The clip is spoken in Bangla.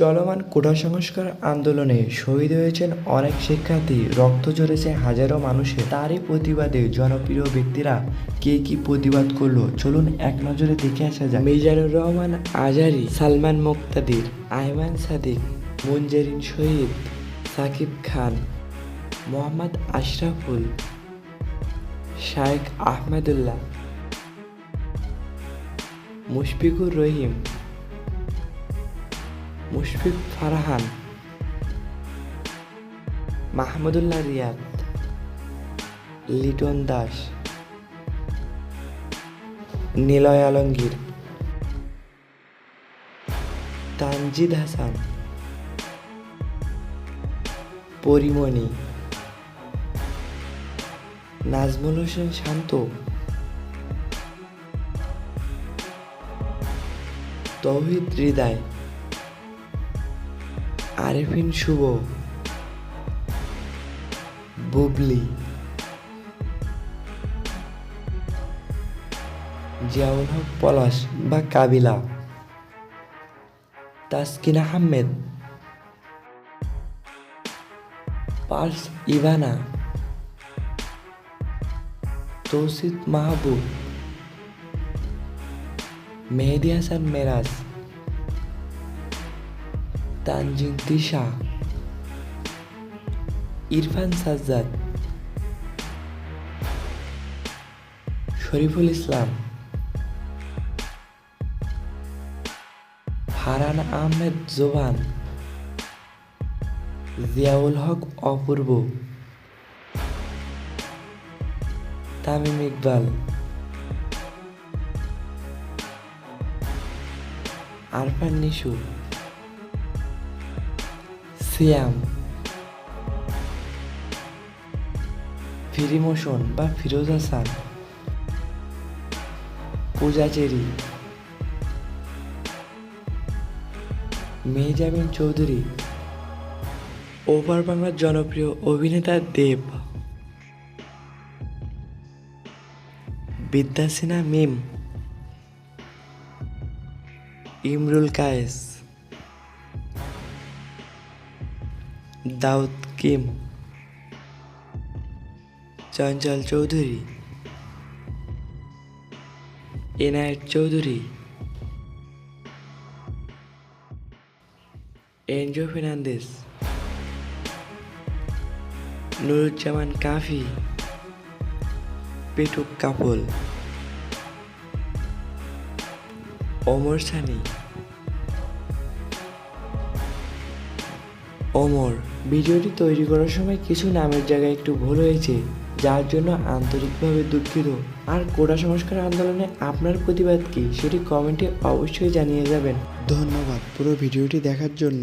চলমান কোটা সংস্কার আন্দোলনে শহীদ হয়েছেন অনেক শিক্ষার্থী, রক্ত ঝরেছে হাজারো মানুষের। তারই প্রতিবাদে জনপ্রিয় ব্যক্তিরা কে কি প্রতিবাদ করল? চলুন এক নজরে দেখে আসা যাক। মিজানুর রহমান, আজারি, সালমান মুক্তাদির আয়মান সাদিক, মুনজেরিন শহীদ, সাকিব খান, মোহাম্মদ আশরাফুল, শায়েখ আহমেদুল্লাহ, মুশফিকুর রহিম মুশফিক ফারহান, মাহমুদুল্লাহ রিয়াদ, লিটন দাস, নিলয় আলমগীর, তানজিদ হাসান, পরিমণি, নাজমুল হোসেন শান্ত, তৌহিদ হৃদয় আরেফিন শুভ। বুবলি। জিয়াউল হক পলাশ বা কাবিলা। তাসকিন আহমেদ। Purse Ivana. তৌসিদ মাহবুব। মেহেদি হাসান মেরাজ। তানজিন তিশা ইরফান সাজ্জাদ, শরীফুল ইসলাম, ফারহান আহমেদ জোবান, জিয়াউল হক অপূর্ব, তামিম ইকবাল, আরফান নিশু। সিয়াম। ফিরিমোশন বা ফিরোজা হাসান পূজা চেরি মেহজাবিন চৌধুরী। ওভার বাংলার জনপ্রিয় অভিনেতা দেব। বিদ্যাসিনা মিম। ইমরুল কায়েস। দাউদ Kim, Chanchal Chowdhury, Enayet Chowdhury Enzo Fernandes Nuruzzaman Kafi, পেটুক কাপল অমর সানি, ওমর ভিডিওটি তৈরি করার সময় কিছু নামের জায়গায় একটু ভুল হয়েছে, যার জন্য আন্তরিকভাবে দুঃখিত। আর কোটা সংস্কার আন্দোলনে আপনার প্রতিবাদ কি, সেটি কমেন্টে অবশ্যই জানিয়ে যাবেন। ধন্যবাদ পুরো ভিডিওটি দেখার জন্য।